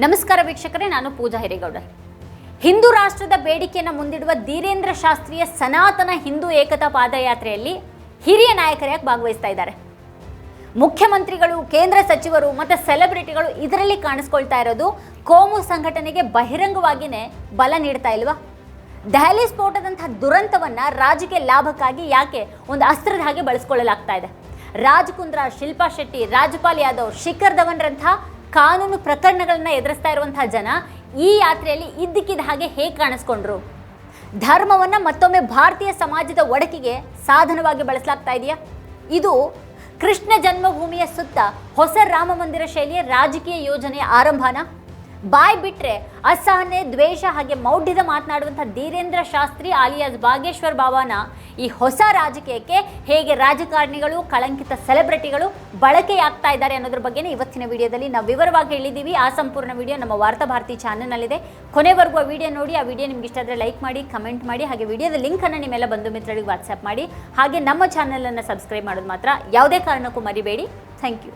ನಮಸ್ಕಾರ ವೀಕ್ಷಕರೇ, ನಾನು ಪೂಜಾ ಹಿರೇಗೌಡರ್ ಹಿಂದೂ ರಾಷ್ಟ್ರದ ಬೇಡಿಕೆಯನ್ನು ಮುಂದಿಡುವ ಧೀರೇಂದ್ರ ಶಾಸ್ತ್ರೀಯ ಸನಾತನ ಹಿಂದೂ ಏಕತಾ ಪಾದಯಾತ್ರೆಯಲ್ಲಿ ಹಿರಿಯ ನಾಯಕರಾಗಿ ಭಾಗವಹಿಸ್ತಾ ಇದ್ದಾರೆ. ಮುಖ್ಯಮಂತ್ರಿಗಳು, ಕೇಂದ್ರ ಸಚಿವರು ಮತ್ತು ಸೆಲೆಬ್ರಿಟಿಗಳು ಇದರಲ್ಲಿ ಕಾಣಿಸ್ಕೊಳ್ತಾ ಇರೋದು ಕೋಮು ಸಂಘಟನೆಗೆ ಬಹಿರಂಗವಾಗಿಯೇ ಬಲ ನೀಡ್ತಾ ಇಲ್ವಾ? ದೆಹಲಿ ಸ್ಫೋಟದಂತಹ ದುರಂತವನ್ನ ರಾಜಕೀಯ ಲಾಭಕ್ಕಾಗಿ ಯಾಕೆ ಒಂದು ಅಸ್ತ್ರದ ಹಾಗೆ ಬಳಸ್ಕೊಳ್ಳಲಾಗ್ತಾ ಇದೆ? ರಾಜ್ ಕುಂದ್ರಾ ಶಿಲ್ಪಾ ಶೆಟ್ಟಿ ರಾಜ್ಪಾಲ್ ಯಾದವ್, ಶಿಖರ್ ಧವನ್ರಂತಹ ಕಾನೂನು ಪ್ರಕರಣಗಳನ್ನ ಎದುರಿಸ್ತಾ ಇರುವಂತಹ ಜನ ಈ ಯಾತ್ರೆಯಲ್ಲಿ ಇದ್ದಕ್ಕಿದ್ದ ಹಾಗೆ ಹೇಗೆ ಕಾಣಿಸ್ಕೊಂಡ್ರು? ಧರ್ಮವನ್ನು ಮತ್ತೊಮ್ಮೆ ಭಾರತೀಯ ಸಮಾಜದ ಒಡಕಿಗೆ ಸಾಧನವಾಗಿ ಬಳಸಲಾಗ್ತಾ ಇದೆಯಾ? ಇದು ಕೃಷ್ಣ ಜನ್ಮಭೂಮಿಯ ಸುತ್ತ ಹೊಸ ರಾಮ ಮಂದಿರ ಶೈಲಿಯ ರಾಜಕೀಯ ಯೋಜನೆಯ ಆರಂಭನ? ಬಾಯ್ ಬಿಟ್ರೆ ಅಸಹನೆ, ದ್ವೇಷ ಹಾಗೆ ಮೌಢ್ಯದ ಮಾತನಾಡುವಂಥ ಧೀರೇಂದ್ರ ಶಾಸ್ತ್ರಿ ಆಲಿಯಾಸ್ ಭಾಗೇಶ್ವರ್ ಬಾಬಾನ ಈ ಹೊಸ ರಾಜಕೀಯಕ್ಕೆ ಹೇಗೆ ರಾಜಕಾರಣಿಗಳು, ಕಳಂಕಿತ ಸೆಲೆಬ್ರಿಟಿಗಳು ಬಳಕೆಯಾಗ್ತಾ ಇದ್ದಾರೆ ಅನ್ನೋದ್ರ ಬಗ್ಗೆನೇ ಇವತ್ತಿನ ವಿಡಿಯೋದಲ್ಲಿ ನಾವು ವಿವರವಾಗಿ ಹೇಳಿದ್ದೀವಿ. ಆ ಸಂಪೂರ್ಣ ವಿಡಿಯೋ ನಮ್ಮ ವಾರ್ತಾ ಭಾರತಿ ಚಾನಲ್ನಲ್ಲಿದೆ. ಕೊನೆವರೆಗೂ ಆ ವಿಡಿಯೋ ನೋಡಿ, ಆ ವಿಡಿಯೋ ನಿಮ್ಗೆ ಇಷ್ಟ ಆದರೆ ಲೈಕ್ ಮಾಡಿ, ಕಮೆಂಟ್ ಮಾಡಿ, ಹಾಗೆ ವಿಡಿಯೋದ ಲಿಂಕನ್ನು ನಿಮ್ಮೆಲ್ಲ ಬಂಧು ಮಿತ್ರರಿಗೆ ವಾಟ್ಸ್ಆ್ಯಪ್ ಮಾಡಿ. ಹಾಗೆ ನಮ್ಮ ಚಾನಲನ್ನು ಸಬ್ಸ್ಕ್ರೈಬ್ ಮಾಡೋದು ಮಾತ್ರ, ಯಾವುದೇ ಕಾರಣಕ್ಕೂ ಮರಿಬೇಡಿ. Thank you.